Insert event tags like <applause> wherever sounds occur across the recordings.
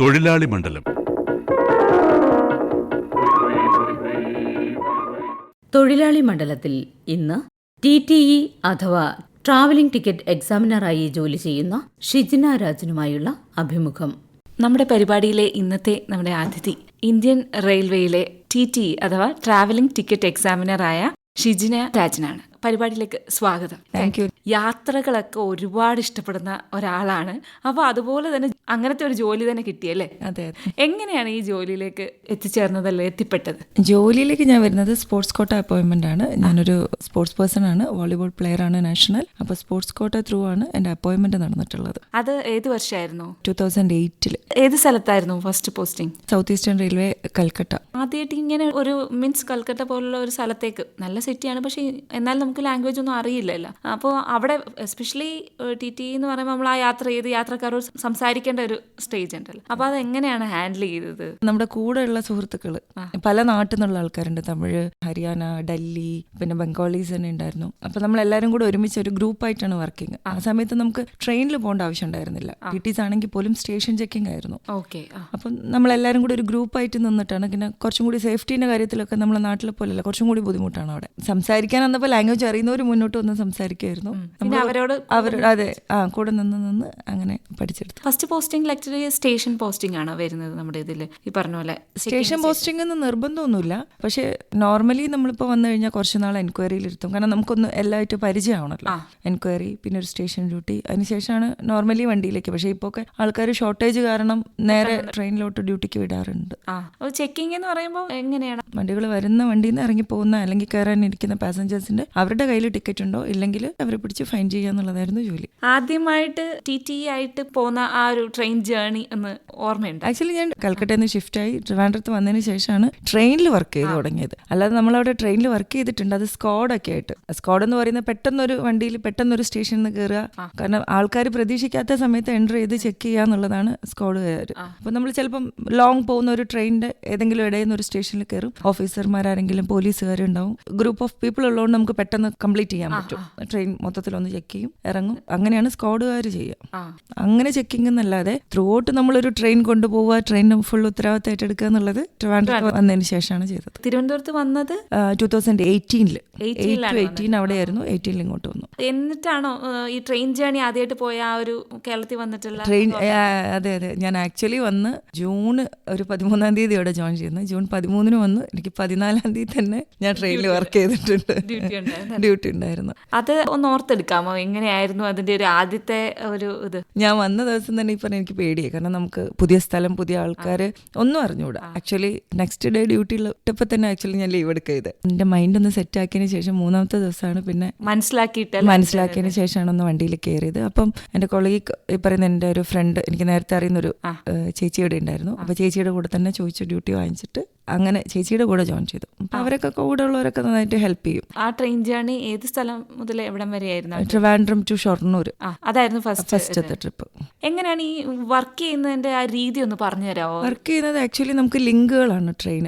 തൊഴിലാളി മണ്ഡലം. തൊഴിലാളി മണ്ഡലത്തിൽ ഇന്ന് ടി ടി ഇ അഥവാ ട്രാവലിംഗ് ടിക്കറ്റ് എക്സാമിനറായി ജോലി ചെയ്യുന്ന ഷിജിന രാജനുമായുള്ള അഭിമുഖം. നമ്മുടെ പരിപാടിയിലെ ഇന്നത്തെ നമ്മുടെ അതിഥി ഇന്ത്യൻ റെയിൽവേയിലെ ടി ടി അഥവാ ട്രാവലിംഗ് ടിക്കറ്റ് എക്സാമിനറായ ഷിജിന രാജനാണ്. പരിപാടിയിലേക്ക് സ്വാഗതം. താങ്ക് യു യാത്രകളൊക്കെ ഒരുപാട് ഇഷ്ടപ്പെടുന്ന ഒരാളാണ്. അപ്പോൾ അതുപോലെ തന്നെ അങ്ങനത്തെ ഒരു ജോലി തന്നെ കിട്ടിയല്ലേ? അതെ എങ്ങനെയാണ് ഈ ജോലിയിലേക്ക് എത്തിച്ചേർന്നതല്ലേ എത്തിപ്പെട്ടത്? ജോലിയിലേക്ക് ഞാൻ വരുന്നത് സ്പോർട്സ് കോട്ട അപ്പോയിൻമെന്റ് ആണ്. ഞാനൊരു സ്പോർട്സ് പേഴ്സൺ ആണ് വോളിബോൾ പ്ലെയർ ആണ് നാഷണൽ. അപ്പോൾ സ്പോർട്സ് കോട്ട ത്രൂ ആണ് എന്റെ അപ്പോയിന്റ്മെന്റ് നടന്നിട്ടുള്ളത്. അത് ഏത് വർഷമായിരുന്നു ടൂ തൗസൻഡ് എയ്റ്റിൽ ഏത് സ്ഥലത്തായിരുന്നു first posting? South Eastern Railway Calcutta. ആദ്യമായിട്ട് ഇങ്ങനെ ഒരു മീൻസ് കൽക്കട്ട പോലുള്ള ഒരു സ്ഥലത്തേക്ക്. നല്ല സിറ്റിയാണ് പക്ഷേ എന്നാൽ നമുക്ക് ലാംഗ്വേജ് ഒന്നും അറിയില്ലല്ലോ. അപ്പോൾ അവിടെ എസ്പെഷ്യലി ടി ടി എന്ന് പറയുമ്പോൾ നമ്മൾ ആ യാത്ര ചെയ്ത് യാത്രക്കാരോട് സംസാരിക്കേണ്ട ഒരു സ്റ്റേജ് ഉണ്ടല്ലോ. അപ്പോൾ അത് എങ്ങനെയാണ് ഹാൻഡിൽ ചെയ്തത്? നമ്മുടെ കൂടെയുള്ള സുഹൃത്തുക്കൾ പല നാട്ടിൽ നിന്നുള്ള ആൾക്കാരുണ്ട്. തമിഴ് ഹരിയാന ഡൽഹി പിന്നെ ബംഗാളീസ് തന്നെ ഉണ്ടായിരുന്നു. അപ്പോൾ നമ്മൾ എല്ലാവരും കൂടെ ഒരുമിച്ച് ഒരു ഗ്രൂപ്പായിട്ടാണ് വർക്കിംഗ് ആ. സമയത്ത് നമുക്ക് ട്രെയിനിൽ പോകേണ്ട ആവശ്യം ഉണ്ടായിരുന്നില്ല. ടിറ്റീസ് ആണെങ്കിൽ പോലും സ്റ്റേഷൻ ചെക്കിംഗ് ആയിരുന്നു. ഓക്കെ അപ്പം നമ്മളെല്ലാവരും കൂടി ഒരു ഗ്രൂപ്പായിട്ട് നിന്നിട്ടാണ് പിന്നെ കുറച്ചും കൂടി സേഫ്റ്റീന്റെ കാര്യത്തിലൊക്കെ നമ്മളെ നാട്ടിലെ പോലെയല്ല കുറച്ചും കൂടി ബുദ്ധിമുട്ടാണ് അവിടെ. സംസാരിക്കാൻ വന്നപ്പോൾ ലാംഗ്വേജ് അറിയുന്നവർ മുന്നോട്ട് വന്ന് സംസാരിക്കുമായിരുന്നു അവരോട് അവർ അതെ ആ കൂടെ നിന്ന് നിന്ന് അങ്ങനെ പഠിച്ചെടുത്തു. First posting lecture station posting ആണ് വരുന്നത് നമ്മുടെ ഇതിൽ ഈ പറഞ്ഞ പോലെ സ്റ്റേഷൻ പോസ്റ്റിംഗ് എന്ന് നിർബന്ധമൊന്നുമില്ല. പക്ഷേ നോർമലി നമ്മളിപ്പോൾ വന്നു കഴിഞ്ഞാൽ കുറച്ച് നാൾ എൻക്വയറിയിൽ ഇരുത്തും. കാരണം നമുക്കൊന്ന് എല്ലായിട്ടും പരിചയമാണല്ലോ. എൻക്വയറി പിന്നെ ഒരു സ്റ്റേഷൻ ഡ്യൂട്ടി അതിനുശേഷമാണ് നോർമലി വണ്ടിയിലേക്ക്. പക്ഷേ ഇപ്പോൾ ഒക്കെ ആൾക്കാർ ഷോർട്ടേജ് കാരണം നേരെ ട്രെയിനിലോട്ട് ഡ്യൂട്ടിക്ക് വിടാറുണ്ട്. ചെക്കിംഗ് എന്ന് പറയുമ്പോൾ എങ്ങനെയാണ്? വണ്ടികൾ വരുന്ന വണ്ടിയിൽ നിന്ന് ഇറങ്ങി പോകുന്ന അല്ലെങ്കിൽ കയറാൻ ഇരിക്കുന്ന പാസഞ്ചേഴ്സിന്റെ അവരുടെ കയ്യിൽ ടിക്കറ്റ് ഉണ്ടോ? ഇല്ലെങ്കിൽ അവരെ പിടിച്ച് ഫൈൻ ചെയ്യുക എന്നുള്ളതായിരുന്നു ജോലി. ആദ്യമായിട്ട് ടി ടി ആയിട്ട് പോകുന്ന ആ ഒരു ട്രെയിൻ ജേർണി എന്ന് ഓർമ്മയുണ്ട്? ആക്ച്വലി ഞാൻ കൽക്കട്ടയിൽ നിന്ന് ഷിഫ്റ്റ് ആയി ട്രിവാൻഡ്രത്ത് വന്നതിന് ശേഷമാണ് ട്രെയിനിൽ വർക്ക് ചെയ്ത് തുടങ്ങിയത്. അല്ലാതെ നമ്മൾ അവിടെ ട്രെയിനിൽ വർക്ക് ചെയ്തിട്ടുണ്ട്. അത് സ്ക്വാഡൊക്കെ ആയിട്ട്. സ്ക്വാഡ് എന്ന് പറയുന്നത് പെട്ടെന്നൊരു വണ്ടിയിൽ പെട്ടെന്നൊരു സ്റ്റേഷനിൽ നിന്ന് കയറുക കാരണം ആൾക്കാർ പ്രതീക്ഷിക്കാത്ത സമയത്ത് എന്റർ ചെയ്ത് ചെക്ക് ചെയ്യുക എന്നുള്ളതാണ് സ്ക്വാഡുകാർ അപ്പോൾ നമ്മൾ ചിലപ്പം ലോങ് പോകുന്ന ഒരു ട്രെയിനിന്റെ ഏതെങ്കിലും ഇടയിൽ നിന്ന് ഒരു സ്റ്റേഷനിൽ കയറും ഓഫീസർമാരാരെങ്കിലും പോലീസുകാരുണ്ടാവും ഗ്രൂപ്പ് ഓഫ് പീപ്പിൾ ഉള്ളതുകൊണ്ട് നമുക്ക് പെട്ടെന്ന് കംപ്ലീറ്റ് ചെയ്യാൻ പറ്റും. ട്രെയിൻ മൊത്തത്തിൽ ഒന്ന് ചെക്ക് ചെയ്യും ഇറങ്ങും. അങ്ങനെയാണ് സ്ക്വാഡുകാർ ചെയ്യുക. അങ്ങനെ ചെക്കിംഗ് എന്നല്ലാതെ ത്രൂ ഔട്ട് നമ്മളൊരു ട്രെയിൻ കൊണ്ടുപോവുക ട്രെയിൻ ഫുൾ ഉത്തരവാദിത്തം ഏറ്റെടുക്കുക എന്നുള്ളത് ട്രിവാൻഡ്രം വന്നതിന് ശേഷമാണ് ചെയ്തത്. തിരുവനന്തപുരത്ത് വന്നത്? ടൂ തൗസൻഡ് എയ്റ്റീനിൽ 18 എയ്റ്റ് ടു എയ്റ്റീൻ അവിടെയായിരുന്നു. എയ്റ്റീനിൽ ഇങ്ങോട്ട് വന്നു. എന്നിട്ടാണോ ഈ ട്രെയിൻ ജേണി ആദ്യമായിട്ട് പോയ ആ ഒരു കേരളത്തിൽ വന്നിട്ടുള്ള ട്രെയിൻ അതെ അതെ. ഞാൻ ആക്ച്വലി വന്ന് ജൂൺ ഒരു പതിമൂന്നാം തീയതി അവിടെ ജോയിൻ ചെയ്യുന്നു ജൂൺ പതിമൂന്നിന് വന്ന് എനിക്ക് പതിനാലാം തീയതി തന്നെ ഞാൻ ട്രെയിനിൽ വർക്ക് ചെയ്തിട്ടുണ്ട്. <laughs> ഡ്യൂട്ടി ഉണ്ടായിരുന്നു. അത് ഒന്ന് ഓർത്തെടുക്കാമോ? എങ്ങനെയായിരുന്നു അതിന്റെ ഒരു ആദ്യത്തെ ഒരു ഇത്? ഞാൻ വന്ന ദിവസം തന്നെ ഇപ്പം എനിക്ക് പേടിയായി. കാരണം നമുക്ക് പുതിയ സ്ഥലം പുതിയ ആൾക്കാർ ഒന്നും അറിഞ്ഞുകൂടാ ആക്ച്വലി നെക്സ്റ്റ് ഡേ ഡ്യൂട്ടി ഇട്ടപ്പോൾ തന്നെ ആക്ച്വലി ഞാൻ ലീവ് എടുക്കരുത്. എന്റെ എന്റെ മൈൻഡ് ഒന്ന് സെറ്റ് ആക്കിയതിന് ശേഷം മൂന്നാമത്തെ ദിവസമാണ് പിന്നെ മനസ്സിലാക്കിയിട്ട് മനസ്സിലാക്കിയതിന് ശേഷമാണ് ഒന്ന് വണ്ടിയിൽ കയറിയത്. അപ്പം എന്റെ കൊളീഗ് ഈ പറയുന്ന എന്റെ ഒരു ഫ്രണ്ട് എനിക്ക് നേരത്തെ അറിയുന്ന ഒരു ചേച്ചിയുടെ ഉണ്ടായിരുന്നു. അപ്പോൾ ചേച്ചിയുടെ കൂടെ തന്നെ ചോദിച്ചു ഡ്യൂട്ടി വാങ്ങിച്ചിട്ട് അങ്ങനെ ചേച്ചിയുടെ കൂടെ ജോയിൻ ചെയ്തു. അവരൊക്കെ കൂടെ ഉള്ളവരൊക്കെ നന്നായിട്ട് ഹെൽപ്പ് ചെയ്യും. ആ ട്രെയിൻ ജേർണി ഏത് സ്ഥലം മുതൽ എവിടം വരെയായിരുന്നു ട്രിവാൻഡ്രം ടു ഷൊർണൂർ അതായിരുന്നു ഫസ്റ്റ് ഫസ്റ്റത്തെ ട്രിപ്പ് എങ്ങനെയാണ് ഈ വർക്ക് ചെയ്യുന്നതിന്റെ ആ രീതി ഒന്ന് പറഞ്ഞു തരാമോ വർക്ക് ചെയ്യുന്നത് ആക്ച്വലി നമുക്ക് ലിങ്കുകളാണ് ട്രെയിൻ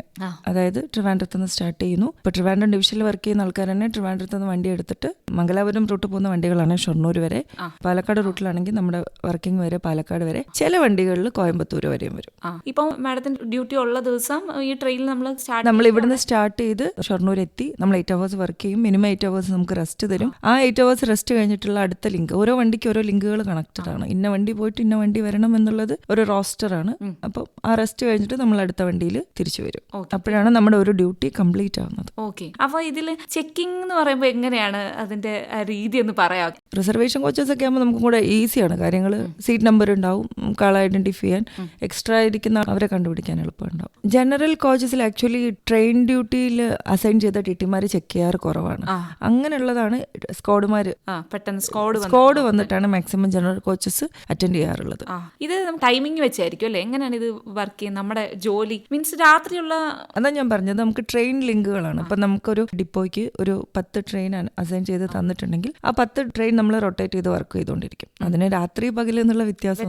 അതായത് ട്രിവാൻഡ്രത്ത് നിന്ന് സ്റ്റാർട്ട് ചെയ്യുന്നു. ഇപ്പോൾ ട്രിവാൻഡ്രം ഡിവിഷനിൽ വർക്ക് ചെയ്യുന്ന ആൾക്കാർ തന്നെ ട്രിവാൻഡ്രത്ത് നിന്ന് വണ്ടി എടുത്തിട്ട് മംഗലാപുരം റൂട്ട് പോകുന്ന വണ്ടികളാണ് ഷൊർണൂർ വരെ. പാലക്കാട് റൂട്ടിലാണെങ്കിൽ നമ്മുടെ വർക്കിംഗ് വരെ പാലക്കാട് വരെ. ചില വണ്ടികളിൽ കോയമ്പത്തൂർ വരെയും വരും. ഇപ്പം മാഡത്തിന് ഡ്യൂട്ടി ഉള്ള ദിവസം ഈ ട്രെയിനിൽ നമ്മൾ സ്റ്റാർട്ട് നമ്മൾ ഇവിടുന്ന് സ്റ്റാർട്ട് ചെയ്ത് ഷൊർണൂർ എത്തി നമ്മൾ എയ്റ്റ് അവേഴ്സ് വർക്ക് ചെയ്യും. മിനിമം എയ്റ്റ് അവേഴ്സ് നമുക്ക് റെസ്റ്റ് തരും. ആ എയ്റ്റ് അവേഴ്സ് റെസ്റ്റ് കഴിഞ്ഞിട്ടുള്ള അടുത്ത ലിങ്ക് ഓരോ വണ്ടിക്ക് ഓരോ ലിങ്കുകൾ കണക്റ്റഡ് ആണ്. ഇന്ന വണ്ടി പോയിട്ട് ഇന്ന വണ്ടി വരണം എന്നുള്ളത് ഒരു റോസ്റ്റർ ആണ്. അപ്പം ആ റെസ്റ്റ് കഴിഞ്ഞിട്ട് നമ്മൾ അടുത്ത വണ്ടിയിൽ തിരിച്ചു വരും. അപ്പോഴാണ് നമ്മുടെ ഒരു ഡ്യൂട്ടി കംപ്ലീറ്റ് ആവുന്നത്. ഓക്കെ അപ്പൊ ഇതിൽ ചെക്കിംഗ് എന്ന് പറയുമ്പോൾ എങ്ങനെയാണ് അതിന്റെ രീതി എന്ന് പറയാം? റിസർവേഷൻ കോച്ചസ് ഒക്കെ ആകുമ്പോൾ നമുക്ക് കൂടെ ഈസിയാണ് കാര്യങ്ങൾ സീറ്റ് നമ്പർ ഉണ്ടാവും. കാൾ ആളെ ഐഡന്റിഫൈ ചെയ്യാൻ. എക്സ്ട്രാ ഇരിക്കുന്ന അവരെ കണ്ടുപിടിക്കാൻ എളുപ്പമുണ്ടാവും. ജനറൽ കോച്ചസിൽ ആക്ച്വലി ട്രെയിൻ ഡ്യൂട്ടിയിൽ അസൈൻ ചെയ്ത ടിറ്റിമാർ ചെക്ക് ചെയ്യാറ് കുറവാണ്. അങ്ങനെയുള്ളതാണ് സ്ക്വാഡുമാർ ആ പെട്ടെന്ന് സ്കോഡ് സ്ക്വാഡ് വന്നിട്ടാണ് മാക്സിമം ജനറൽ കോച്ചസ് അറ്റൻഡ് ചെയ്യാറുള്ളത്. ഇത് ടൈമിംഗ് വെച്ചായിരിക്കും അല്ലേ? എങ്ങനെയാണ് ഇത് വർക്ക് ചെയ്യുന്നത്? നമ്മുടെ ജോലി. മീൻസ് രാത്രിയുള്ള അതാ ഞാൻ പറഞ്ഞത് നമുക്ക് ട്രെയിൻ ലിങ്കുകളാണ്. ഇപ്പം നമുക്കൊരു ഡിപ്പോയ്ക്ക് ഒരു പത്ത് ട്രെയിൻ അസൈൻ ചെയ്ത് തന്നിട്ടുണ്ടെങ്കിൽ ആ പത്ത് ട്രെയിൻ നമ്മൾ റൊട്ടേറ്റ് ചെയ്ത് വർക്ക് ചെയ്തുകൊണ്ടിരിക്കും അതിന് രാത്രി പകൽ എന്നുള്ള വ്യത്യാസം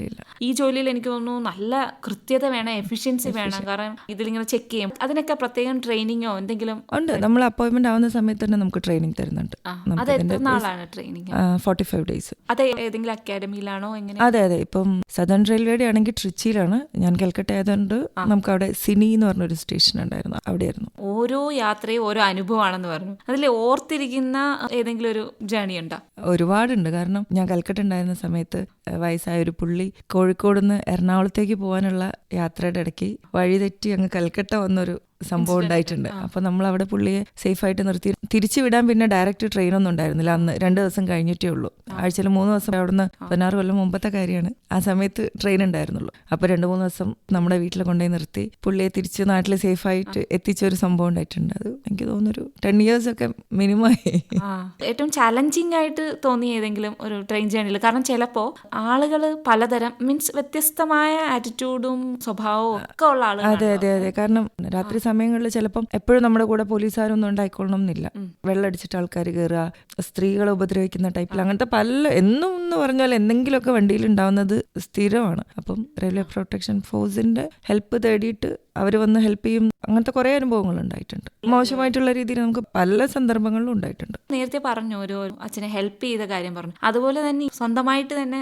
ഇല്ല ഈ ജോലിയിൽ എനിക്ക് തോന്നുന്നു നല്ല കൃത്യത വേണം എഫിഷ്യൻസി വേണം. കാരണം ഇതിലിങ്ങനെ ചെക്ക് ചെയ്യും. അതിനൊക്കെ പ്രത്യേകം ട്രെയിനിങ്ങോ എന്തെങ്കിലും ഉണ്ട്. നമ്മൾ അപ്പോയിന്റ്മെന്റ് ആവുന്ന സമയത്ത് തന്നെ നമുക്ക് ട്രെയിനിങ് തരുന്നുണ്ട്. അത് എത്ര നാളാണ് ട്രെയിനിങ് ഫോർട്ടി ഫൈവ് ഡേയ്സ് അത് ഏതെങ്കിലും അക്കാഡമിയിലാണോ എങ്ങനെ? അതെ അതെ. ഇപ്പം സദൺ റെയിൽവേയുടെ ആണെങ്കിൽ ട്രിച്ചിയിലാണ്. ഞാൻ കൽക്കട്ട ആയതുകൊണ്ട് നമുക്ക് അവിടെ സിനി എന്ന് പറഞ്ഞൊരു സ്റ്റേഷൻ ഉണ്ടായിരുന്നു. അവിടെയായിരുന്നു. ഓരോ യാത്രയും ഓരോ അനുഭവമാണെന്ന് പറഞ്ഞു. അതിൽ ഓർത്തിരിക്കുന്ന ഏതെങ്കിലും ഒരു ജേണി ഉണ്ടോ? ഒരുപാടുണ്ട്. കാരണം ഞാൻ കൽക്കട്ട ഉണ്ടായിരുന്ന സമയത്ത് വയസ്സായ ഒരു പുള്ളി കോഴിക്കോട് നിന്ന് എറണാകുളത്തേക്ക് പോകാനുള്ള യാത്രയുടെ ഇടയ്ക്ക് വഴി തെറ്റി അങ്ങ് കൽക്കട്ട വന്നൊരു സംഭവം ഉണ്ടായിട്ടുണ്ട്. അപ്പൊ നമ്മൾ അവിടെ പുള്ളിയെ സേഫ് ആയിട്ട് നിർത്തി. തിരിച്ചു വിടാൻ പിന്നെ ഡയറക്റ്റ് ട്രെയിൻ ഒന്നും ഉണ്ടായിരുന്നില്ല. അന്ന് രണ്ട് ദിവസം കഴിഞ്ഞിട്ടേ ഉള്ളൂ. ആഴ്ചയിൽ മൂന്ന് ദിവസം അവിടുന്ന് പതിനാറ് കൊല്ലം മുമ്പത്തെ കാര്യമാണ്. ആ സമയത്ത് ട്രെയിൻ ഉണ്ടായിരുന്നുള്ളൂ. അപ്പൊ രണ്ട് മൂന്ന് ദിവസം നമ്മുടെ വീട്ടിൽ കൊണ്ടുപോയി നിർത്തി. പുള്ളിയെ തിരിച്ച് നാട്ടിൽ സേഫ് ആയിട്ട് എത്തിച്ച ഒരു സംഭവം ഉണ്ടായിട്ടുണ്ട്. അത് എനിക്ക് തോന്നുന്നൊരു ടെൻ ഇയേഴ്സ് ഒക്കെ മിനിമം ആയി. ആ. ഏറ്റവും ചലഞ്ചിങ് ആയിട്ട് തോന്നിയ ഏതെങ്കിലും ഒരു ട്രെയിൻ ജേണിയിൽ കാരണം ചിലപ്പോൾ ആളുകൾ പലതരം മീൻസ് വ്യത്യസ്തമായ ആറ്റിറ്റ്യൂഡും സ്വഭാവവും ഒക്കെ ഉള്ള ആളുകൾ അതെ അതെ അതെ. കാരണം രാത്രി സമയങ്ങളിൽ ചിലപ്പം എപ്പോഴും നമ്മുടെ കൂടെ പോലീസുകാരൊന്നും ഉണ്ടായിക്കൊള്ളണം എന്നില്ല വെള്ളമടിച്ചിട്ട് ആൾക്കാർ കയറുക സ്ത്രീകളെ ഉപദ്രവിക്കുന്ന ടൈപ്പിൽ അങ്ങനത്തെ പല എന്നും എന്ന് പറഞ്ഞാൽ എന്തെങ്കിലുമൊക്കെ വണ്ടിയിൽ ഉണ്ടാവുന്നത് സ്ഥിരമാണ്. അപ്പം റെയിൽവേ പ്രൊട്ടക്ഷൻ ഫോഴ്സിന്റെ ഹെൽപ്പ് തേടിയിട്ട് അവർ വന്ന് ഹെൽപ്പ് ചെയ്യും. അങ്ങനത്തെ കുറേ അനുഭവങ്ങൾ ഉണ്ടായിട്ടുണ്ട്. മോശമായിട്ടുള്ള രീതിയിൽ നമുക്ക് പല സന്ദർഭങ്ങളിലും ഉണ്ടായിട്ടുണ്ട്. നേരത്തെ പറഞ്ഞു ഒരു അച്ഛനെ ഹെൽപ്പ് ചെയ്ത കാര്യം പറഞ്ഞു. അതുപോലെ തന്നെ സ്വന്തമായിട്ട് തന്നെ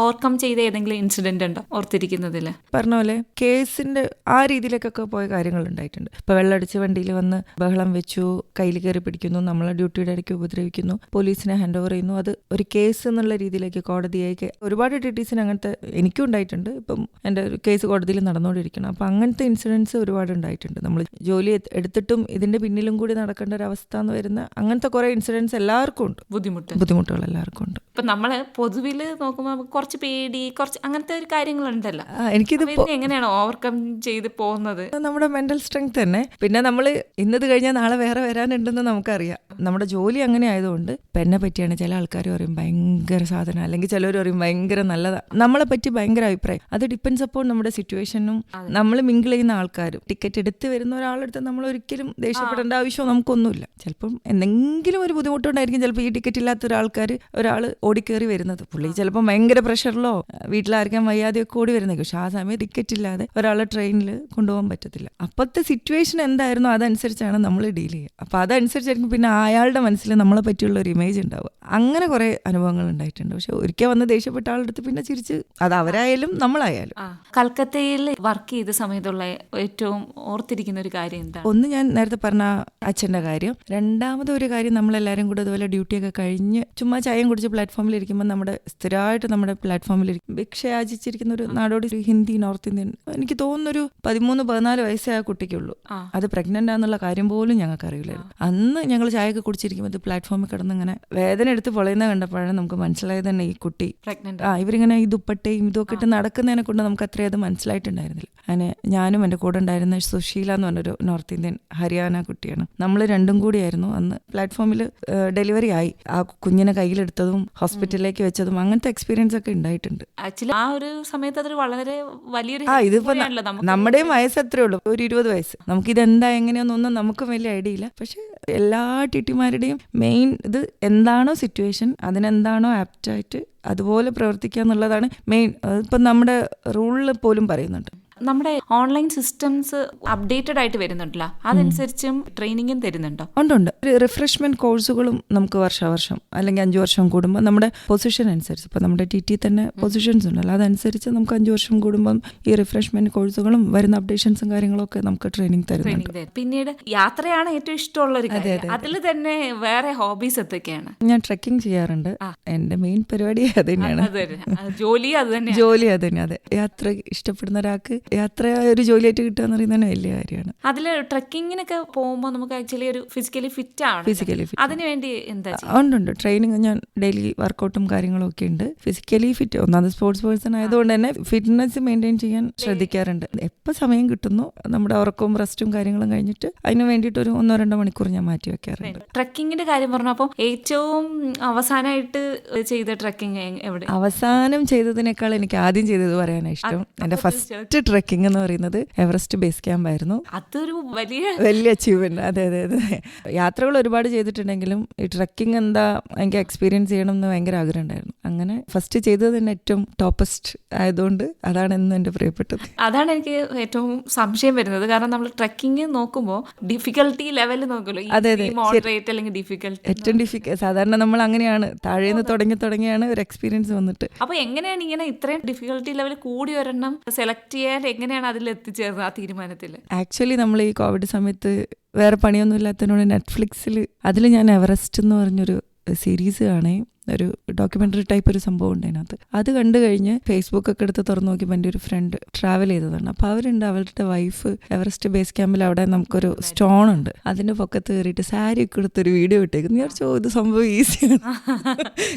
ഓവർകം ചെയ്ത ഏതെങ്കിലും ഇൻസിഡന്റ് ഉണ്ടോ ഓർത്തിരിക്കുന്നതിൽ പറഞ്ഞ പോലെ കേസിന്റെ ആ രീതിയിലേക്കൊക്കെ പോയ കാര്യങ്ങൾ ഉണ്ടായിട്ടുണ്ട്. ഇപ്പൊ വെള്ളമടിച്ച് വണ്ടിയിൽ വന്ന് ബഹളം വെച്ചു കയ്യിൽ കയറി പിടിക്കുന്നു നമ്മളെ ഡ്യൂട്ടിയുടെ ഇടയ്ക്ക് ഉപദ്രവിക്കുന്നു പോലീസിനെ ഹാൻഡ് ഓവർ ചെയ്യുന്നു. അത് ഒരു കേസ് എന്നുള്ള രീതിയിലേക്ക് കോടതിയേക്ക് ഒരുപാട് ഡിറ്റീസിന് അങ്ങനത്തെ എനിക്കും ഉണ്ടായിട്ടുണ്ട്. ഇപ്പം എന്റെ ഒരു കേസ് കോടതിയിൽ നടന്നുകൊണ്ടിരിക്കണം അപ്പം അങ്ങനത്തെ ഇൻസിഡൻസ് ഒരുപാട് ഉണ്ടായിട്ടുണ്ട്. നമ്മൾ ജോലി എടുത്തിട്ടും ഇതിന്റെ പിന്നിലും കൂടി നടക്കേണ്ട ഒരു അവസ്ഥ എന്ന് വരുന്ന അങ്ങനത്തെ കുറെ ഇൻസിഡൻസ് എല്ലാവർക്കും ഉണ്ട്. ബുദ്ധിമുട്ട്. ബുദ്ധിമുട്ടുകൾ എല്ലാവർക്കും ഉണ്ട്. ഇപ്പൊ നമ്മൾ പൊതുവിൽ നോക്കുമ്പോൾ നമുക്ക് കുറച്ച് പേടി കുറച്ച് അങ്ങനത്തെ ഒരു കാര്യങ്ങളുണ്ടല്ലോ. എനിക്ക് എനിക്കിത് എങ്ങനെയാണ് ഓവർകം ചെയ്ത് പോകുന്നത്? നമ്മുടെ മെന്റൽ സ്ട്രെങ്ത് തന്നെ. പിന്നെ നമ്മൾ ഇന്നത് കഴിഞ്ഞാൽ നാളെ വേറെ വരാനുണ്ടെന്ന് നമുക്കറിയാം. നമ്മുടെ ജോലി അങ്ങനെ ആയതുകൊണ്ട് ഇപ്പം എന്നെ പറ്റിയാണ് ചില ആൾക്കാർ പറയും ഭയങ്കര സാധനം അല്ലെങ്കിൽ ചിലർ പറയും ഭയങ്കര നല്ലതാണ് നമ്മളെ പറ്റി ഭയങ്കര അഭിപ്രായം. അത് ഡിപ്പെൻസ് അപ്പോൾ നമ്മുടെ സിറ്റുവേഷനും നമ്മൾ മിങ്കിൾ ചെയ്യുന്ന ആൾക്കാരും. ടിക്കറ്റ് എടുത്ത് വരുന്ന ഒരാളെടുത്ത് നമ്മൾ ഒരിക്കലും ദേഷ്യപ്പെടേണ്ട ആവശ്യം നമുക്കൊന്നുമില്ല. ചിലപ്പം എന്തെങ്കിലും ഒരു ബുദ്ധിമുട്ടുണ്ടായിരിക്കും ചിലപ്പോൾ ഈ ടിക്കറ്റ് ഇല്ലാത്ത ഒരാൾക്കാർ ഒരാൾ ഓടിക്കേറി വരുന്നത്. പുള്ളി ചിലപ്പോൾ ഭയങ്കര പ്രഷറിലോ വീട്ടിലാർക്കാൻ വയ്യാതെയൊക്കെ ഓടി വരുന്നത്. പക്ഷെ ആ സമയത്ത് ടിക്കറ്റ് ഇല്ലാതെ ഒരാളെ ട്രെയിനിൽ കൊണ്ടുപോകാൻ പറ്റത്തില്ല. അപ്പോഴത്തെ സിറ്റുവേഷൻ എന്തായിരുന്നു? അതനുസരിച്ചാണ് നമ്മൾ ഡീൽ ചെയ്യുക. അപ്പോൾ അതനുസരിച്ചായിരിക്കും പിന്നെ അയാളുടെ മനസ്സിൽ നമ്മളെ പറ്റിയുള്ള ഒരു ഇമേജ് ഉണ്ടാവുക. അങ്ങനെ കുറേ അനുഭവങ്ങൾ ഉണ്ടായിട്ടുണ്ട്. പക്ഷെ ഒരിക്കൽ വന്ന് ദേഷ്യപ്പെട്ട ആളെടുത്ത് പിന്നെ ചിരിച്ച് അത് അവരായാലും നമ്മളായാലും. കൽക്കത്തയിൽ വർക്ക് ചെയ്ത സമയത്തുള്ള ഏറ്റവും ഓർത്തിരിക്കുന്ന ഒരു കാര്യം എന്താ ഒന്ന് ഞാൻ നേരത്തെ പറഞ്ഞ അച്ഛന്റെ കാര്യം. രണ്ടാമത് ഒരു കാര്യം നമ്മളെല്ലാവരും കൂടെ അതുപോലെ ഡ്യൂട്ടിയൊക്കെ കഴിഞ്ഞ് ചുമ്മാ ചായം കുടിച്ച് പ്ലാറ്റ്ഫോമിൽ ഇരിക്കുമ്പോൾ നമ്മുടെ സ്ഥിരമായിട്ട് നമ്മുടെ പ്ലാറ്റ്ഫോമിൽ ഇരിക്കും ഭിക്ഷ യാചിച്ചിരിക്കുന്ന ഒരു നാടോടി ഹിന്ദി നോർത്ത് ഇന്ത്യൻ. എനിക്ക് തോന്നുന്നൊരു പതിമൂന്ന് പതിനാല് വയസ്സേ ആ കുട്ടിക്കുള്ളൂ. അത് പ്രഗ്നന്റ് ആണെന്നുള്ള കാര്യം പോലും ഞങ്ങൾക്ക് അറിയില്ലായിരുന്നു. അന്ന് ഞങ്ങൾ ചായയൊക്കെ കുടിച്ചിരിക്കുമ്പോൾ ഇത് പ്ലാറ്റ്ഫോമിൽ കിടന്ന് ഇങ്ങനെ വേദന എടുത്ത് പൊളയുന്ന കണ്ടപ്പോഴാണ് നമുക്ക് മനസ്സിലായത് തന്നെ ഈ കുട്ടി. ആ ഇവരിങ്ങനെ ഈ ദുപ്പട്ടയും ഇതൊക്കെ ഇട്ട് നടക്കുന്നതിനെ കൊണ്ട് നമുക്ക് അത്രയും അത് മനസ്സിലായിട്ടുണ്ടായിരുന്നില്ല. അങ്ങനെ ഞാനും എന്റെ കൂടെ ഉണ്ടായിരുന്ന സുശീല എന്ന് പറഞ്ഞൊരു നോർത്ത് ഇന്ത്യൻ ഹരിയാന കുട്ടിയാണ്. നമ്മൾ രണ്ടും കൂടിയായിരുന്നു. അന്ന് പ്ലാറ്റ്ഫോമിൽ ഡെലിവറി ആയി. ആ കുഞ്ഞിനെ കയ്യിലെടുത്തതും ഹോസ്പിറ്റലിലേക്ക് വെച്ചതും അങ്ങനത്തെ എക്സ്പീരിയൻസ് ഒക്കെ ഉണ്ടായിട്ടുണ്ട്. ആക്ച്വലി ആ ഒരു സമയത്ത് അതൊരു വളരെ വലിയൊരു ആ ഇതിപ്പോ നമ്മുടെയും വയസ്സ് അത്രേ ഉള്ളൂ? ഒരു ഇരുപത് വയസ്സ്. നമുക്കിത് എന്താ എങ്ങനെയൊന്നും നമുക്കും വലിയ ഐഡിയ ഇല്ല. പക്ഷെ എല്ലാ ടിറ്റിമാരുടെയും മെയിൻ ഇത് എന്താണോ സിറ്റുവേഷൻ അതിനെന്താണോ ആപ്റ്റായിട്ട് അതുപോലെ പ്രവർത്തിക്കുക എന്നുള്ളതാണ് മെയിൻ. ഇപ്പം നമ്മുടെ റൂളിൽ പോലും പറയുന്നുണ്ട്. നമ്മുടെ ഓൺലൈൻ സിസ്റ്റംസ് അപ്ഡേറ്റഡ് ആയിട്ട് വരുന്നുണ്ടല്ലോ. അതനുസരിച്ചും ട്രെയിനിങ്ങും തരുന്നുണ്ടോ? ഉണ്ട് ഉണ്ട്. റിഫ്രഷ്മെന്റ് കോഴ്സുകളും നമുക്ക് വർഷാവർഷം അല്ലെങ്കിൽ അഞ്ചു വർഷം കൂടുമ്പോൾ നമ്മുടെ പൊസിഷൻ അനുസരിച്ച്. ഇപ്പോൾ നമ്മുടെ ടി ടി തന്നെ പൊസിഷൻസ് ഉണ്ടല്ലോ. അതനുസരിച്ച് നമുക്ക് അഞ്ചു വർഷം കൂടുമ്പോൾ ഈ റിഫ്രഷ്മെന്റ് കോഴ്സുകളും വരുന്ന അപ്ഡേഷൻസും കാര്യങ്ങളൊക്കെ നമുക്ക് ട്രെയിനിങ് തരുന്നുണ്ട്. തരും. പിന്നീട് യാത്രയാണ് ഏറ്റവും ഇഷ്ടമുള്ള ഒരു കാര്യം. അതിൽ തന്നെ വേറെ ഹോബീസ് എന്തൊക്കെയാണ്? ഞാൻ ട്രെക്കിംഗ് ചെയ്യാറുണ്ട്. എന്റെ മെയിൻ പരിപാടി അത് തന്നെയാണ്. ജോലി അത് തന്നെ ജോലി അത് തന്നെ അതെ. യാത്ര ഇഷ്ടപ്പെടുന്ന ഒരാൾക്ക് യാത്ര ഒരു ജോലിയായിട്ട് കിട്ടുക എന്ന് പറയുന്നത് തന്നെ വലിയ കാര്യമാണ്. അതിൽ ട്രക്കിങ്ങിനൊക്കെ പോകുമ്പോൾ നമുക്ക് ആക്ച്വലി ഒരു ഫിസിക്കലി ഫിറ്റ് ആണ് ഫിസിക്കലി ഫിറ്റ് അതിനു വേണ്ടി എന്താ? ഉണ്ട് ഉണ്ട്. ട്രെയിനിങ് ഞാൻ ഡെയിലി വർക്കൗട്ടും കാര്യങ്ങളും ഒക്കെ ഉണ്ട്. ഫിസിക്കലി ഫിറ്റ് ഒന്നാമത് സ്പോർട്സ് പേഴ്സൺ ആയതുകൊണ്ട് തന്നെ ഫിറ്റ്നസ് മെയിന്റെയിൻ ചെയ്യാൻ ശ്രദ്ധിക്കാറുണ്ട്. എപ്പോൾ സമയം കിട്ടുന്നു നമ്മുടെ ഉറക്കവും റെസ്റ്റും കാര്യങ്ങളും കഴിഞ്ഞിട്ട് അതിന് വേണ്ടിയിട്ട് ഒരു ഒന്നോ രണ്ടോ മണിക്കൂർ ഞാൻ മാറ്റി വെക്കാറുണ്ട്. ട്രക്കിങ്ങിന്റെ കാര്യം പറഞ്ഞപ്പോൾ ഏറ്റവും അവസാനമായിട്ട് ചെയ്ത ട്രക്കിംഗ് എവിടെ? അവസാനം ചെയ്തതിനേക്കാൾ എനിക്ക് ആദ്യം ചെയ്തത് പറയാനാണ് ഇഷ്ടം. എന്റെ ഫസ്റ്റ് ട്രെക്കിംഗ് എന്ന് പറയുന്നത് എവറസ്റ്റ് ബേസ് ക്യാമ്പ് ആയിരുന്നു. അതൊരു വലിയ വലിയ അച്ചീവ്മെന്റ് അതെ അതെ അതെ. യാത്രകൾ ഒരുപാട് ചെയ്തിട്ടുണ്ടെങ്കിലും ഈ ട്രക്കിംഗ് എന്താ എനിക്ക് എക്സ്പീരിയൻസ് ചെയ്യണം എന്ന് ഭയങ്കര ആഗ്രഹം ഉണ്ടായിരുന്നു. അങ്ങനെ ഫസ്റ്റ് ചെയ്തത് തന്നെ ഏറ്റവും ടോപ്പസ്റ്റ് ആയതുകൊണ്ട് അതാണ് ഇന്ന് എന്റെ പ്രിയപ്പെട്ടത്. അതാണ് എനിക്ക് ഏറ്റവും സംശയം വരുന്നത്. കാരണം നമ്മൾ ട്രക്കിംഗ് നോക്കുമ്പോൾ ഡിഫിക്കൽട്ടി ലെവൽ നോക്കുമല്ലോ. അതെ, അതെ. മോഡറേറ്റ് അല്ലെങ്കിൽ ഡിഫിക്കൽട്ടി ഏറ്റവും ഡിഫിക്കൽ സാധാരണ നമ്മൾ അങ്ങനെയാണ്. താഴേന്ന് തുടങ്ങി തുടങ്ങിയാണ് ഒരു എക്സ്പീരിയൻസ് വന്നിട്ട്. അപ്പൊ എങ്ങനെയാണ് ഇങ്ങനെ ഇത്രയും ഡിഫിക്കൽട്ടി ലെവൽ കൂടി ഒരെണ്ണം സെലക്ട് ചെയ്യാൻ എങ്ങനെയാണ് അതിൽ എത്തിച്ചേർന്നത് ആ തീരുമാനത്തിൽ? ആക്ച്വലി നമ്മൾ ഈ കോവിഡ് സമയത്ത് വേറെ പണിയൊന്നും ഇല്ലാത്തതിനോട് നെറ്റ്ഫ്ലിക്സിൽ അതിൽ ഞാൻ എവറസ്റ്റ് എന്ന് പറഞ്ഞൊരു സീരീസ് കാണേ. ഒരു ഡോക്യുമെന്ററി ടൈപ്പ് ഒരു സംഭവം ഉണ്ട് അതിനകത്ത്. അത് കണ്ടു കഴിഞ്ഞ് ഫേസ്ബുക്ക് ഒക്കെ എടുത്ത് തുറന്നു നോക്കിയപ്പോൾ എന്റെ ഒരു ഫ്രണ്ട് ട്രാവൽ ചെയ്തതാണ്. അപ്പോൾ അവരുണ്ട് അവളുടെ വൈഫ് എവറസ്റ്റ് ബേസ് ക്യാമ്പിൽ അവിടെ നമുക്കൊരു സ്റ്റോൺ ഉണ്ട്. അതിന്റെ പൊക്കത്ത് കയറിയിട്ട് സാരി ഒക്കെ എടുത്തൊരു വീഡിയോ ഇട്ടേക്കുന്നു. ഞാൻ ചോ ഇത് സംഭവം ഈസിയാണ്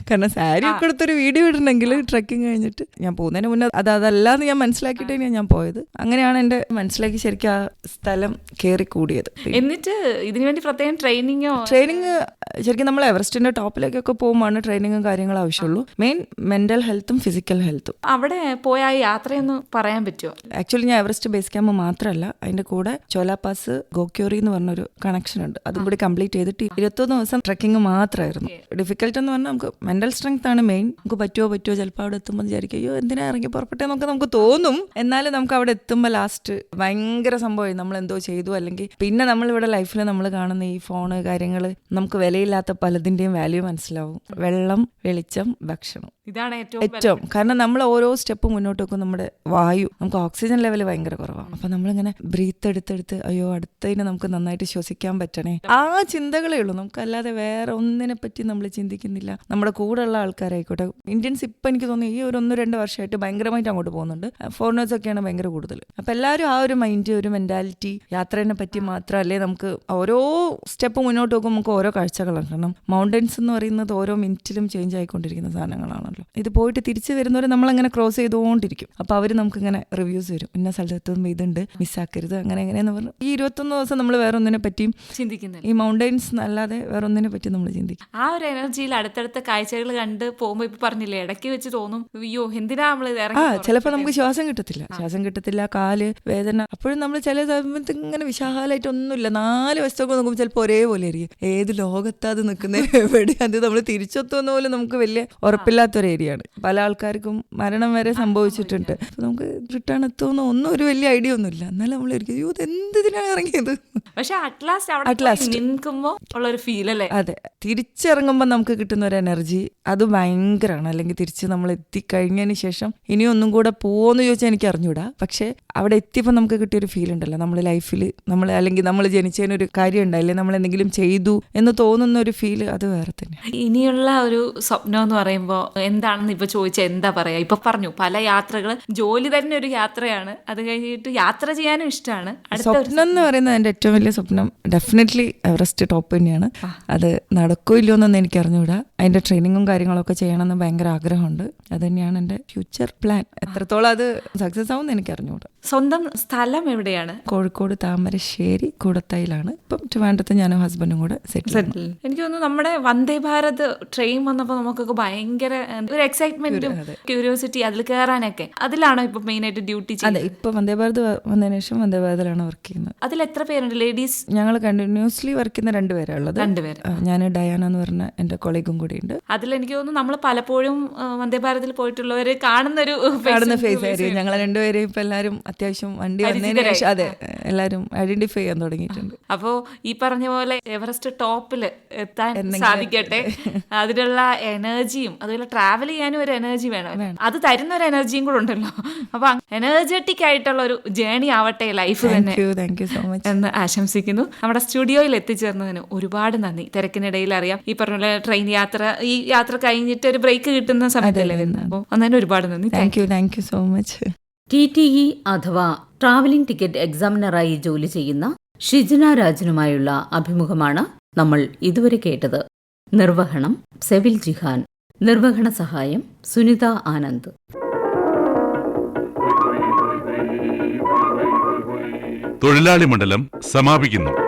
കാരണം സാരി ഒക്കെ എടുത്തൊരു വീഡിയോ ഇടണമെങ്കിൽ ട്രക്കിംഗ് കഴിഞ്ഞിട്ട് ഞാൻ പോകുന്നതിന് മുന്നേ അത് അതല്ലാന്ന് ഞാൻ മനസ്സിലാക്കിയിട്ട് തന്നെയാണ് ഞാൻ പോയത്. അങ്ങനെയാണ് എന്റെ മനസ്സിലാക്കി ശരിക്കും ആ സ്ഥലം കയറി കൂടിയത് എന്നിട്ട് ഇതിനുവേണ്ടി പ്രത്യേകം ട്രെയിനിങ്ങോ ട്രെയിനിങ് ശരിക്കും നമ്മൾ എവറസ്റ്റിന്റെ ടോപ്പിലേക്കൊക്കെ പോകുമ്പോഴാണ് ട്രെയിനിങ്ങും കാര്യങ്ങളും ആവശ്യമുള്ളൂ. മെയിൻ മെന്റൽ ഹെൽത്തും ഫിസിക്കൽ ഹെൽത്തും അവിടെ പോയ ആ യാത്രയൊന്ന് പറയാൻ പറ്റുമോ ആക്ച്വലി ഞാൻ എവറസ്റ്റ് ബേസ് ക്യാമ്പ് മാത്രമല്ല അതിന്റെ കൂടെ ചോലാപാസ് ഗോക്യോറി എന്ന് പറഞ്ഞൊരു കണക്ഷൻ ഉണ്ട്. അതും കൂടി കംപ്ലീറ്റ് ചെയ്തിട്ട് ഇരുപത്തൊന്ന് ദിവസം ട്രക്കിംഗ് മാത്രമായിരുന്നു. ഡിഫിക്കൽട്ട് എന്ന് പറഞ്ഞാൽ നമുക്ക് മെന്റൽ സ്ട്രെങ്ത് ആണ് മെയിൻ നമുക്ക് പറ്റുമോ പറ്റുമോ ചിലപ്പോൾ അവിടെ എത്തുമ്പോൾ വിചാരിക്കും അയ്യോ എന്തിനാ ഇറങ്ങി പുറപ്പെട്ടേ? നമുക്ക് തോന്നും. എന്നാലും നമുക്ക് അവിടെ എത്തുമ്പോൾ ലാസ്റ്റ് ഭയങ്കര സംഭവമായി. നമ്മൾ എന്തോ ചെയ്തു. അല്ലെങ്കിൽ പിന്നെ നമ്മൾ ഇവിടെ ലൈഫിൽ നമ്മൾ കാണുന്ന ഈ ഫോണ് കാര്യങ്ങൾ നമുക്ക് വിലയില്ലാത്ത പലതിന്റെയും വാല്യൂ മനസ്സിലാവും. വെള്ളം വെളിച്ചം ഭക്ഷണം. ഇതാണ് ഏറ്റവും ഏറ്റവും. കാരണം നമ്മൾ ഓരോ സ്റ്റെപ്പ് മുന്നോട്ട് വെക്കും നമ്മുടെ വായു നമുക്ക് ഓക്സിജൻ ലെവൽ ഭയങ്കര കുറവാണ് അപ്പൊ നമ്മളിങ്ങനെ ബ്രീത്ത് എടുത്തെടുത്ത് അയ്യോ അടുത്തതിനെ നമുക്ക് നന്നായിട്ട് ശ്വസിക്കാൻ പറ്റണേ. ആ ചിന്തകളേ ഉള്ളൂ. നമുക്ക് അല്ലാതെ വേറെ ഒന്നിനെ പറ്റി നമ്മൾ ചിന്തിക്കുന്നില്ല. നമ്മുടെ കൂടെ കൂടെയുള്ള ആൾക്കാരായിക്കോട്ടെ. ഇന്ത്യൻസ് ഇപ്പൊ എനിക്ക് തോന്നുന്നു ഈ ഒരു ഒന്ന് രണ്ട് വർഷമായിട്ട് ഭയങ്കരമായിട്ട് അങ്ങോട്ട് പോകുന്നുണ്ട്. ഫോറിനേഴ്സ് ഒക്കെയാണ് ഭയങ്കര കൂടുതൽ അപ്പൊ എല്ലാവരും ആ ഒരു മൈൻഡ് ഒരു മെന്റാലിറ്റി യാത്രേനെ പറ്റി മാത്രമല്ലേ നമുക്ക് ഓരോ സ്റ്റെപ്പ് മുന്നോട്ട് പോകുമ്പോൾ നമുക്ക് ഓരോ കാഴ്ചകളാണ്. കാരണം മൗണ്ടൻസ് എന്ന് പറയുന്നത് ഓരോ മിനിറ്റിലും ചേഞ്ച് ആയിക്കൊണ്ടിരിക്കുന്ന സാധനങ്ങളാണല്ലോ ഇത് പോയിട്ട് തിരിച്ചു വരുന്നവർ നമ്മളങ്ങനെ ക്രോസ് ചെയ്തുകൊണ്ടിരിക്കും. അപ്പൊ അവർ നമുക്ക് ഇങ്ങനെ റിവ്യൂസ് വരും ഇന്ന സ്ഥലത്തും ഇതുണ്ട് മിസ്സാക്കരുത് അങ്ങനെ എങ്ങനെയെന്ന് പറഞ്ഞു. ഈ ഇരുപത്തൊന്ന് ദിവസം നമ്മൾ വേറെ ഒന്നിനെ പറ്റിയും ചിന്തിക്കുന്നില്ല. ഈ മൗണ്ടൈൻസ് അല്ലാതെ വേറെ ഒന്നിനെ പറ്റി നമ്മൾ ചിന്തിക്കും. ആ ഒരു എനർജിയിൽ അടുത്തടുത്ത കാഴ്ചകൾ കണ്ട് പോകുമ്പോ ഇപ്പൊ പറഞ്ഞില്ലേ ഇടയ്ക്ക് വെച്ച് തോന്നും അയ്യോ എന്തിനാ നമ്മൾ ആ ചിലപ്പോൾ നമുക്ക് ശ്വാസം കിട്ടത്തില്ല. ശ്വാസം കിട്ടത്തില്ല കാൽ വേദന. അപ്പോഴും നമ്മൾ ചില സമയത്ത് ഇങ്ങനെ വിശാലമായിട്ട് ഒന്നുമില്ല. നാല് വശത്തൊക്കെ നോക്കുമ്പോൾ ചിലപ്പോൾ ഒരേപോലെ ആയിരിക്കും. ഏത് ലോകത്താ അത് നിൽക്കുന്നത് <laughs> എവിടെ? അത് നമ്മൾ തിരിച്ചെത്തുന്ന പോലും നമുക്ക് വലിയ ഉറപ്പില്ലാത്തൊരു ഏരിയ ആണ് പല ആൾക്കാർക്കും മരണം വരെ സംഭവിച്ചിട്ടുണ്ട്. നമുക്ക് റിട്ടേൺ എത്തുമെന്ന് ഒന്നും ഒരു വലിയ ഐഡിയ ഒന്നുമില്ല. എന്നാലും നമ്മൾ ഒരിക്കലും ഇത് എന്തിനാണ് ഇറങ്ങിയത്? പക്ഷെ അറ്റ്ലാസ്റ്റ് ഒരു ഫീൽ അല്ലേ? അതെ. തിരിച്ചിറങ്ങുമ്പോൾ നമുക്ക് കിട്ടുന്ന ഒരു എനർജി അത് ഭയങ്കരമാണ്. അല്ലെങ്കിൽ തിരിച്ച് നമ്മൾ എത്തിക്കഴിഞ്ഞതിന് ശേഷം ഇനി ഒന്നും കൂടെ പോവോന്ന് ചോദിച്ചാൽ എനിക്ക് അറിഞ്ഞൂടാ. പക്ഷെ അവിടെ എത്തിയപ്പോൾ നമുക്ക് കിട്ടിയൊരു ഫീൽ ഉണ്ടല്ലോ. നമ്മൾ ലൈഫിൽ നമ്മൾ അല്ലെങ്കിൽ നമ്മൾ ജനിച്ചതിനൊരു കാര്യം ഉണ്ടായില്ലേ നമ്മൾ എന്തെങ്കിലും ചെയ്തു എന്ന് തോന്നുന്ന ഒരു ഫീൽ അത് വേറെ തന്നെ ഇനിയുള്ള ഒരു സ്വപ്നം എന്ന് പറയുമ്പോൾ എന്താണെന്ന് ഇപ്പൊ ചോദിച്ചാൽ എന്താ പറയാ? ഇപ്പൊ പറഞ്ഞു പല യാത്രകൾ ജോലി തന്നെ ഒരു യാത്രയാണ്. അത് കഴിഞ്ഞിട്ട് യാത്ര ചെയ്യാനും ഇഷ്ടമാണ് സ്വപ്നം എന്ന് പറയുന്നത് എന്റെ ഏറ്റവും വലിയ സ്വപ്നം ഡെഫിനറ്റ്ലി എവറസ്റ്റ് ടോപ്പ് തന്നെയാണ്. അത് നടക്കോ ഇല്ലയോ എന്നൊന്നും എനിക്ക് അറിഞ്ഞുകൂടാ അതിന്റെ ട്രെയിനിങ്ങും കാര്യങ്ങളൊക്കെ ചെയ്യണമെന്ന് ഭയങ്കര ആഗ്രഹമുണ്ട്. അത് തന്നെയാണ് എന്റെ ഫ്യൂച്ചർ പ്ലാൻ എത്രത്തോളം അത് സക്സസ് ആവും എന്ന് എനിക്ക് അറിഞ്ഞുകൂടാ സ്വന്തം സ്ഥലം എവിടെയാണ്? കോഴിക്കോട് താമരശ്ശേരി കൂടത്തയിലാണ്. ഇപ്പം ട്രിവാൻഡ്രത്ത് ഞാനും ഹസ്ബൻഡും കൂടെ സെറ്റിൽ എനിക്ക് തോന്നുന്നു നമ്മുടെ വന്ദേ ഭാരത് ട്രെയിൻ വന്നപ്പോൾ നമുക്കൊക്കെ ഭയങ്കര ഒരു എക്സൈറ്റ്മെന്റും ക്യൂരിയോസിറ്റി അതിൽ കയറാനൊക്കെ അതിലാണോ ഇപ്പൊ മെയിൻ ആയിട്ട് ഡ്യൂട്ടി അതെ ഇപ്പൊ വന്ദേ ഭാരത് വന്നതിന് ശേഷം വന്ദേ ഭാരതിലാണ് വർക്ക് ചെയ്യുന്നത്. അതിൽ എത്ര പേരുണ്ട്? ലേഡീസ് ഞങ്ങൾ കണ്ടിന്യൂസ്ലി വർക്ക് ചെയ്യുന്ന രണ്ടുപേരുള്ളത് ഉള്ളത്. രണ്ടുപേര്. ഞാൻ ഡയാന എന്ന് പറഞ്ഞ എന്റെ കൊളീഗും കൂടി ഉണ്ട് അതിൽ എനിക്ക് തോന്നുന്നു നമ്മൾ പലപ്പോഴും വന്ദേ ഭാരതിൽ പോയിട്ടുള്ളവര് കാണുന്ന ഒരു കാണുന്ന ഫേസ് ആയിരിക്കും. ഞങ്ങൾ രണ്ടുപേരെയും ഇപ്പൊ എല്ലാവരും അത്യാവശ്യം വണ്ടി വന്നതിന് ശേഷം അതെ എല്ലാവരും ഐഡന്റിഫൈ ചെയ്യാൻ തുടങ്ങിയിട്ടുണ്ട്. അപ്പോ ഈ പറഞ്ഞ പോലെ എവറസ്റ്റ് ടോപ്പിൽ എത്താൻ സാധിക്കട്ടെ. <laughs> അതിനുള്ള എനർജിയും അതുപോലെ ട്രാവൽ ചെയ്യാനും ഒരു എനർജി വേണം. അത് തരുന്ന ഒരു എനർജിയും കൂടെ ഉണ്ടല്ലോ. അപ്പൊ എനർജറ്റിക് ആയിട്ടുള്ള ഒരു ജേണി ആവട്ടെ ലൈഫ് തന്നെ. Thank you thank you so much എന്ന് ആശംസിക്കുന്നു. നമ്മുടെ സ്റ്റുഡിയോയിൽ എത്തിച്ചേർന്നതിന് ഒരുപാട് നന്ദി. തിരക്കിനിടയിൽ അറിയാം. ഈ പറഞ്ഞ പോലെ ട്രെയിൻ യാത്ര ഈ യാത്ര കഴിഞ്ഞിട്ട് ഒരു ബ്രേക്ക് കിട്ടുന്ന സമയത്തല്ലേ വരുന്നത്. അപ്പോൾ അതിന് ഒരുപാട് നന്ദി. Thank you thank you so much T T E അഥവാ ട്രാവലിംഗ് ടിക്കറ്റ് എക്സാമിനറായി ജോലി ചെയ്യുന്ന ഷിജന രാജനുമായുള്ള അഭിമുഖമാണ് നമ്മൾ ഇതുവരെ കേട്ടത്. നിർവഹണം സെവിൽ ജിഹാൻ. നിർവഹണ സഹായം സുനിത ആനന്ദ്. തൊഴിലാളി മണ്ഡലം സമാപിക്കുന്നു.